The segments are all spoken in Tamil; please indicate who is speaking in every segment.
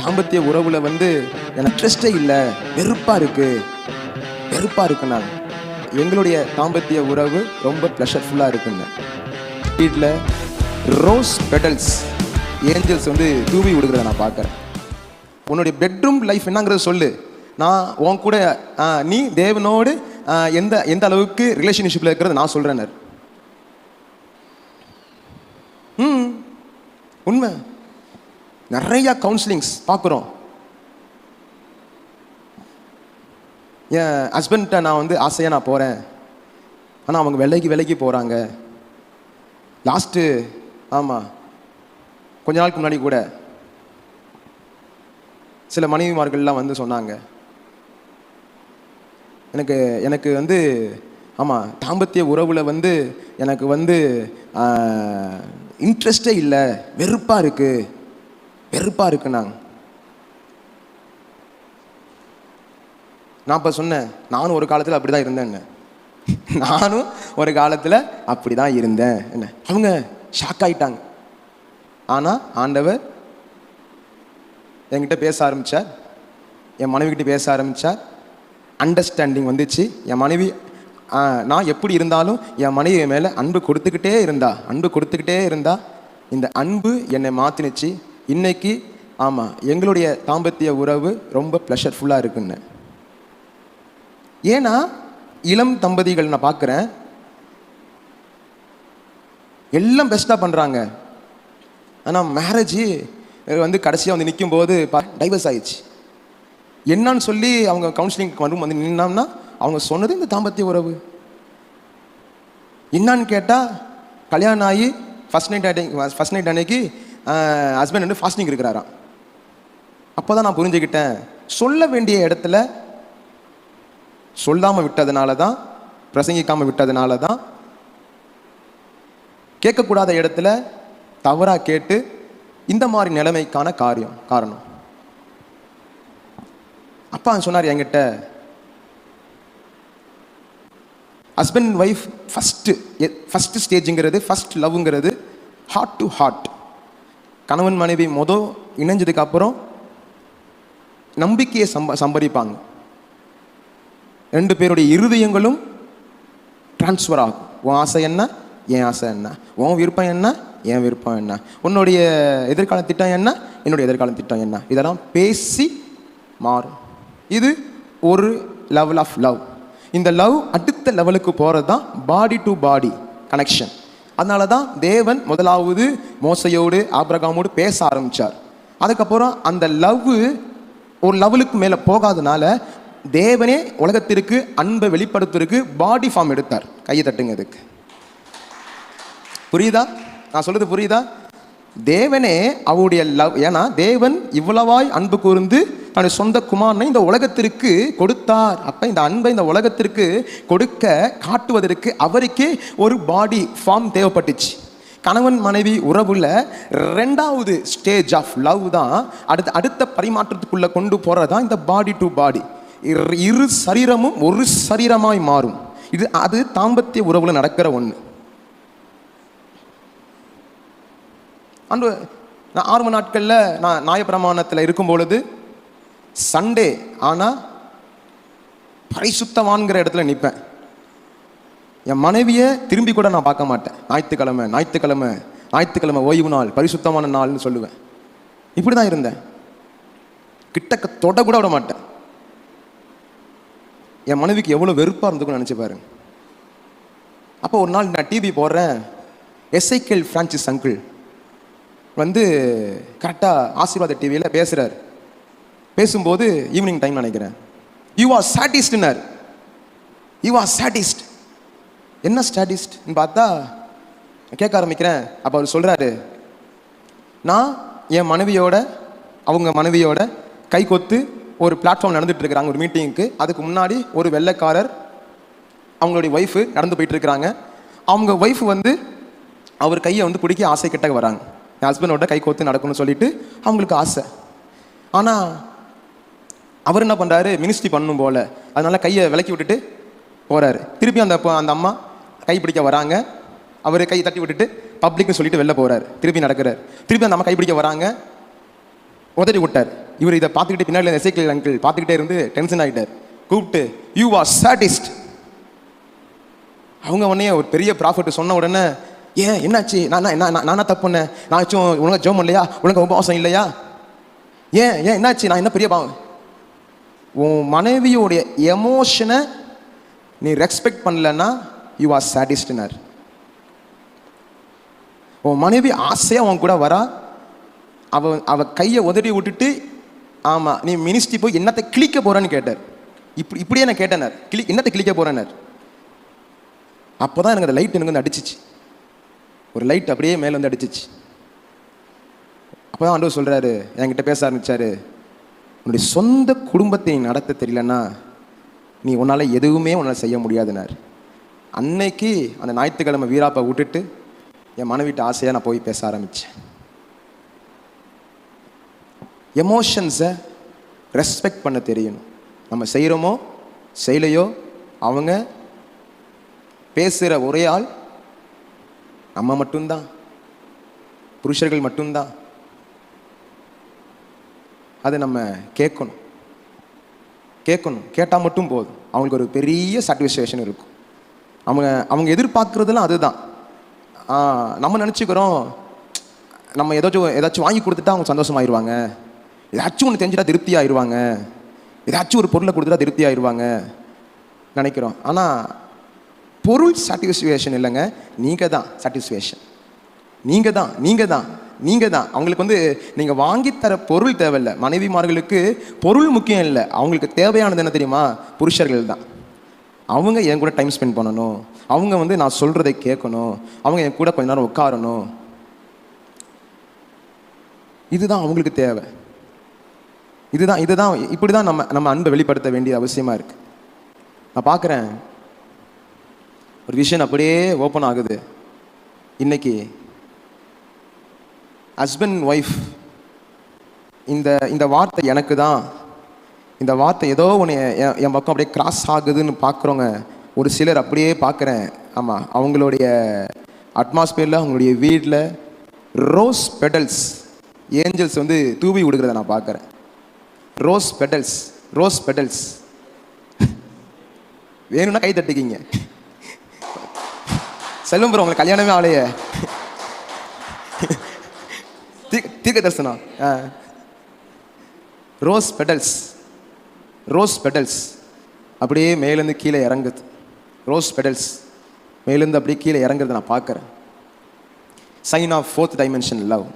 Speaker 1: தாம்பத்திய உறவுல வந்து எனக்கு இன்ட்ரெஸ்டே இல்லை. வெறுப்பா இருக்கு. வெறுப்பா இருக்கு நான் எங்களுடைய தாம்பத்திய உறவு ரொம்ப ப்ளஷர்ஃபுல்லாக இருக்குங்க. வீட்டில் ரோஸ் பெடல்ஸ் ஏஞ்சல்ஸ் வந்து தூவி விடுகிறத நான் பார்க்குறேன். உன்னுடைய பெட்ரூம் லைஃப் என்னங்கிறத சொல்லு. நான் உன் கூட நீ தேவனோடு எந்த எந்த அளவுக்கு ரிலேஷன்ஷிப்பில் இருக்கிறத நான் சொல்கிறேன் ம். உண்மை. நிறைய கவுன்சிலிங்ஸ் பார்க்குறோம். என் ஹஸ்பண்ட்ட நான் வந்து ஆசையாக நான் போகிறேன் ஆனால் அவங்க விலைக்கு விலைக்கு போகிறாங்க லாஸ்ட்டு ஆமாம் கொஞ்ச நாளுக்கு முன்னாடி கூட சில மனைவிமார்கள்லாம் வந்து சொன்னாங்க. எனக்கு எனக்கு வந்து ஆமாம் தாம்பத்திய உறவில் வந்து எனக்கு வந்து இன்ட்ரெஸ்டே இல்லை வெறுப்பாக இருக்குது வெறுப்பாக இருக்கு நான் இப்போ சொன்னேன் நானும் ஒரு காலத்தில் அப்படி தான் இருந்தேன்னு. நானும் ஒரு காலத்தில் அப்படி தான் இருந்தேன் என்ன. அவங்க ஷாக் ஆகிட்டாங்க ஆனால் ஆண்டவர் என்கிட்ட பேச ஆரம்பித்தார் என் மனைவிக்கிட்ட பேச ஆரம்பித்தார் அண்டர்ஸ்டாண்டிங் வந்துச்சு. என் மனைவி நான் எப்படி இருந்தாலும் என் மனைவி மேலே அன்பு கொடுத்துக்கிட்டே இருந்தா அன்பு கொடுத்துக்கிட்டே இருந்தா இந்த அன்பு என்னை மாற்றினுச்சு இன்னைக்கு ஆமாம் எங்களுடைய தாம்பத்திய உறவு ரொம்ப ப்ளஷர்ஃபுல்லாக இருக்குன்னு. ஏன்னா இளம் தம்பதிகள் நான் பார்க்குறேன் எல்லாம் பெஸ்ட்டாக பண்ணுறாங்க ஆனால் மேரேஜ் வந்து கடைசியாக வந்து நிற்கும் போது டைவர்ஸ் ஆயிடுச்சு. என்னன்னு சொல்லி அவங்க கவுன்சிலிங் வரும் வந்து நின்னோம்னா அவங்க சொன்னது இந்த தாம்பத்திய உறவு. என்னன்னு கேட்டால் கல்யாணம் ஆகி ஃபஸ்ட் நைட் ஃபஸ்ட் நைட் அன்னைக்கு ஹஸ்பண்ட் வந்து ஃபாஸ்டிங் இருக்கிறாராம். அப்போ தான் நான் புரிஞ்சுக்கிட்டேன் சொல்ல வேண்டிய இடத்துல சொல்லாமல் விட்டதுனால தான் பிரசங்கிக்காமல் விட்டதுனால தான் கேட்கக்கூடாத இடத்துல தவறாக கேட்டு இந்த மாதிரி நிலைமைக்கான காரியம் காரணம். அப்பா சொன்னார் என்கிட்ட ஹஸ்பண்ட் ஒய்ஃப் ஃபஸ்ட்டு ஃபஸ்ட்டு ஸ்டேஜுங்கிறது ஃபஸ்ட் லவ்ங்கிறது ஹார்ட் டு ஹார்ட் கணவன் மனைவி மொதல் இணைஞ்சதுக்கு அப்புறம் நம்பிக்கையை சம்ப சம்பாதிப்பாங்க. ரெண்டு பேருடைய இருதயங்களும் ட்ரான்ஸ்ஃபர் ஆகும். உன் ஆசை என்ன? என் ஆசை என்ன? உன் விருப்பம் என்ன? என் விருப்பம் என்ன? உன்னுடைய எதிர்கால திட்டம் என்ன? என்னுடைய எதிர்கால திட்டம் என்ன? இதெல்லாம் பேசி மாறும். இது ஒரு லெவல் ஆஃப் லவ் இந்த லவ் அடுத்த லெவலுக்கு போகிறது தான் பாடி டு பாடி கனெக்ஷன் அதனால தான் தேவன் முதலாவது மோசையோடு ஆப்ரகாமோடு பேச ஆரம்பித்தார் அதுக்கப்புறம் அந்த லவ் ஒரு லெவலுக்கு மேலே போகாதனால தேவனே உலகத்திற்கு அன்பை வெளிப்படுத்துறதுக்கு பாடி ஃபார்ம் எடுத்தார். கையை தட்டுங்க அதுக்கு. புரியுதா? நான் சொல்கிறது புரியுதா? தேவனே அவருடைய லவ் ஏன்னா தேவன் இவ்வளவாய் அன்பு கூர்ந்து தன்னுடைய சொந்த குமாரனை இந்த உலகத்திற்கு கொடுத்தார். அப்ப இந்த அன்பை இந்த உலகத்திற்கு கொடுக்க காட்டுவதற்கு அவருக்கே ஒரு பாடி ஃபார்ம் தேவைப்பட்டுச்சு. கணவன் மனைவி உறவுல ரெண்டாவது ஸ்டேஜ் ஆஃப் லவ் தான் அடுத்த அடுத்த பரிமாற்றத்துக்குள்ளே கொண்டு போகிறது தான் இந்த பாடி டு பாடி இரு சரீரமும் ஒரு சரீரமாய் மாறும். இது அது தாம்பத்திய உறவில் நடக்கிற ஒன்று அன்று நான் ஆர்வ நாட்களில் நான் நாயப்பிரமாணத்தில் இருக்கும் பொழுது சண்டே ஆனால் பரிசுத்தமான்கிற இடத்துல நிற்பேன். என் மனைவியை திரும்பி கூட நான் பார்க்க மாட்டேன். ஞாயிற்றுக்கிழமை ஞாயிற்றுக்கிழமை ஞாயிற்றுக்கிழமை ஓய்வு நாள் பரிசுத்தமான நாள்னு சொல்லுவேன். இப்படி தான் இருந்தேன். கிட்டக்க தொட கூட விட மாட்டேன். என் மனைவிக்கு எவ்வளோ வெறுப்பாக இருந்துக்குன்னு நினச்சி பாருங்க. அப்போ ஒரு நாள் நான் டிவி போடுறேன். எஸ்ஐகேல் ஃப்ரான்சிஸ் அங்கிள் வந்து கரெக்டாக ஆசீர்வாத டிவியில் பேசுகிறார் பேசும்போது ஈவினிங் டைம் நினைக்கிறேன். யூ ஆர் சாட்டிஸ்ட்னர் யூ ஆர் சாட்டிஸ்ட் என்ன ஸ்டாட்டிஸ்ட்னு பார்த்தா கேட்க ஆரம்பிக்கிறேன். அப்போ அவர் சொல்கிறாரு நான் என் மனைவியோட அவங்க மனைவியோட கை கொத்து ஒரு பிளாட்ஃபார்ம் நடந்துட்டு இருக்கிறாங்க ஒரு மீட்டிங்க்கு அதுக்கு முன்னாடி ஒரு வெள்ளைக்காரர் அவங்களுடைய ஒய்ஃபு நடந்து போயிட்டு இருக்கிறாங்க. அவங்க ஒய்ஃப் வந்து அவர் கையை வந்து பிடிக்க ஆசை கிட்ட வராங்க. என் ஹஸ்பண்டோட கை கோத்து நடக்கணும்னு சொல்லிட்டு அவங்களுக்கு ஆசை. ஆனால் அவர் என்ன பண்ணுறாரு மினிஸ்ட்ரி பண்ணும் போல். அதனால் கையை விலக்கி விட்டுட்டு போகிறாரு திருப்பி அந்த அந்த அம்மா கை பிடிக்க வராங்க. அவர் கை தட்டி விட்டுட்டு பப்ளிக்னு சொல்லிட்டு வெளில போகிறார் திருப்பி நடக்கிறார். திருப்பி அந்த அம்மா கை பிடிக்க வராங்க. உதறி விட்டார். இவர் இதை பார்த்துக்கிட்டு பின்னாடி எஸ்ஐக்கிள் அங்கிள் பார்த்துக்கிட்டே இருந்து டென்ஷன் ஆகிட்டார் கூப்பிட்டு யூ ஆர் சாட்டிஸ்ட் அவங்க உடனே ஒரு பெரிய ப்ராஃபிட் சொன்ன உடனே ஏன்? என்னாச்சு? நான் நான் நான் நானா தப்பு பண்ணேன்? நான் ஆச்சும் ஒழுங்கா ஜோம் இல்லையா? ஒழுங்கா உபவாசம் இல்லையா? ஏன்? ஏன்? என்னாச்சு? நான் என்ன பெரிய பாவம் உன் மனைவியோடைய எமோஷனை நீ ரெஸ்பெக்ட் பண்ணலன்னா யூ ஆர் சாட்டிஸ்டினர் உன் மனைவி ஆசையாக உன் கூட வரா அவ அவ கையை உதறி விட்டுட்டு ஆமாம் நீ மினிஸ்ட்ரி போய் என்னத்தை கிழிக்க போகிறேன்னு கேட்டார். இப்படி இப்படியே நான் கேட்டேனார். கிளி என்னத்தை கிழிக்க போறேனார் அப்போ தான் எனக்கு அந்த லைட் எனக்கு வந்து அடிச்சிச்சு. ஒரு லைட் அப்படியே மேலே வந்து அடிச்சிச்சு. அப்போ தான் ஆண்டவர் சொல்கிறாரு என்கிட்ட பேச ஆரம்பிச்சாரு உன்னுடைய சொந்த குடும்பத்தை நீ நடத்த தெரியலன்னா நீ உன்னால் எதுவுமே உன்னால் செய்ய முடியாதுனார் அன்னைக்கு அந்த ஞாயிற்றுக்கிழமை வீராப்பை விட்டுட்டு என் மனைவிட்டு ஆசையாக நான் போய் பேச ஆரம்பித்தேன் எமோஷன்ஸை ரெஸ்பெக்ட் பண்ண தெரியணும். நம்ம செய்கிறோமோ செய்யலையோ அவங்க பேசுகிற ஒரே ஆள் நம்ம மட்டும்தான். புருஷர்கள் மட்டும்தான். அதை நம்ம கேட்கணும். கேட்கணும். கேட்டால் மட்டும் போதும். அவங்களுக்கு ஒரு பெரிய சாட்டிஸ்ஃபேக்ஷன் இருக்கும். அவங்க அவங்க எதிர்பார்க்குறதுலாம் அதுதான். நம்ம நினச்சிக்கிறோம் நம்ம ஏதாச்சும் ஏதாச்சும் வாங்கி கொடுத்துட்டா அவங்க சந்தோஷமாயிருவாங்க. ஏதாச்சும் ஒன்று தெரிஞ்சுட்டா திருப்தி ஆயிடுவாங்க ஏதாச்சும் ஒரு பொருளை கொடுத்துட்டா திருப்தி ஆயிடுவாங்க நினைக்கிறோம். ஆனால் பொருள் சாட்டிஸ்ஃபேக்ஷன் இல்லைங்க நீங்கள் தான் சாட்டிஸ்ஃபேக்ஷன் நீங்கள் தான் நீங்கள் தான் நீங்கள் தான் அவங்களுக்கு வந்து நீங்கள் வாங்கித்தர பொருள் தேவையில்லை. மனைவிமார்களுக்கு பொருள் முக்கியம் இல்லை. அவங்களுக்கு தேவையானது என்ன தெரியுமா? புருஷர்கள் தான் அவங்க என் கூட டைம் ஸ்பெண்ட் பண்ணணும். அவங்க வந்து நான் சொல்கிறதை கேட்கணும். அவங்க என் கூட கொஞ்ச நேரம் உட்காரணும். இதுதான் அவங்களுக்கு தேவை. இதுதான் இதுதான் இப்படி தான் நம்ம நம்ம அன்பை வெளிப்படுத்த வேண்டிய அவசியமாக இருக்குது நான் பார்க்குறேன் ஒரு விஷயம் அப்படியே ஓப்பன் ஆகுது. இன்னைக்கு ஹஸ்பண்ட் ஒய்ஃப் இந்த இந்த வார்த்தை எனக்கு தான். இந்த வார்த்தை ஏதோ ஒன்று என் என் பக்கம் அப்படியே கிராஸ் ஆகுதுன்னு பார்க்குறவங்க ஒரு சிலர் அப்படியே பார்க்குறேன். ஆமாம் அவங்களுடைய அட்மாஸ்பியரில் அவங்களுடைய வீட்டில் ரோஸ் பெடல்ஸ் ஏஞ்சல்ஸ் வந்து தூவி விடுகிறத நான் பார்க்குறேன். ரோஸ் பெடல்ஸ் ரோஸ் பெடல்ஸ் வேணும்னா கை தட்டிக்கிங்க. செல்வம் ப்ரோ உங்களுக்கு கல்யாணமே ஆகலையே. தீர்க்க தரிசனம் ரோஸ் பெடல்ஸ் ரோஸ் பெடல்ஸ் அப்படியே மேலேருந்து கீழே இறங்குது. ரோஸ் பெடல்ஸ் மேலேருந்து அப்படியே கீழே இறங்குறத நான் பார்க்குறேன். Sign of fourth dimension love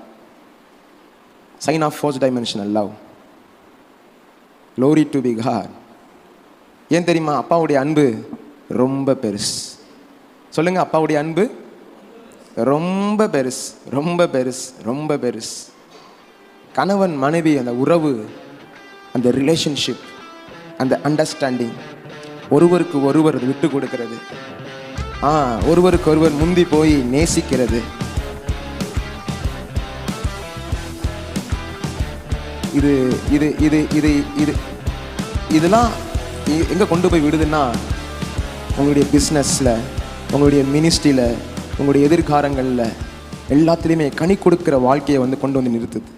Speaker 1: sign of fourth dimension love glory to be God ஏன் தெரியுமா? அப்பாவுடைய அன்பு ரொம்ப பெருசு. சொல்லுங்க அப்பாவுடைய அன்பு ரொம்ப பெருசு ரொம்ப பெருசு ரொம்ப பெருசு. கணவன் மனைவி அந்த உறவு அந்த ரிலேஷன்ஷிப் அந்த அண்டர்ஸ்டாண்டிங் ஒருவருக்கு ஒருவர் விட்டு கொடுக்கிறது. ஆ ஒருவருக்கு ஒருவர் முந்தி போய் நேசிக்கிறது. இது இது இது இது இது இதெல்லாம் எங்கே கொண்டு போய் விடுதுன்னா உங்களுடைய பிஸ்னஸில் உங்களுடைய மினிஸ்ட்ரியில் உங்களுடைய எதிர்காரங்களில் எல்லாத்துலேயுமே கனி கொடுக்குற வாழ்க்கையை வந்து கொண்டு வந்து நிறுத்துது.